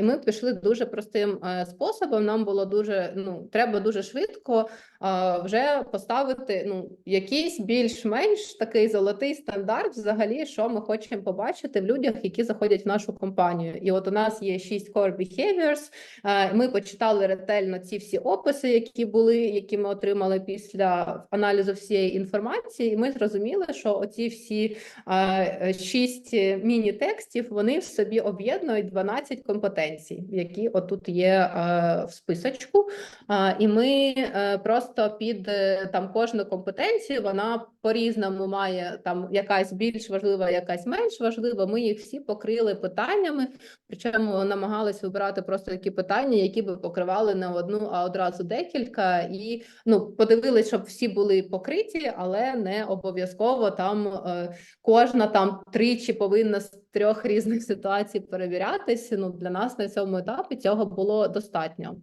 І ми пішли дуже простим е, способом. Нам було дуже ну треба дуже швидко вже поставити ну якийсь більш-менш такий золотий стандарт, взагалі, що ми хочемо побачити в людях, які заходять в нашу компанію. І от у нас є шість core behaviors. Е, Ми почитали ретельно ці всі описи, які були, які ми отримали після аналізу всієї інформації. І ми зрозуміли, що оці всі е, шість міні-текстів вони в собі об'єднують 12 компетенцій, які отут є е, в списочку. І ми е, просто під е, там кожну компетенцію вона по-різному має там якась більш важлива, якась менш важлива. Ми їх всі покрили питаннями, причому намагались вибирати просто такі питання, які би покривали не одну, а одразу декілька. І ну подивились, щоб всі були покриті, але не обов'язково там кожна там тричі повинна з трьох різних ситуацій перевірятися. Ну для нас на цьому етапі цього було достатньо.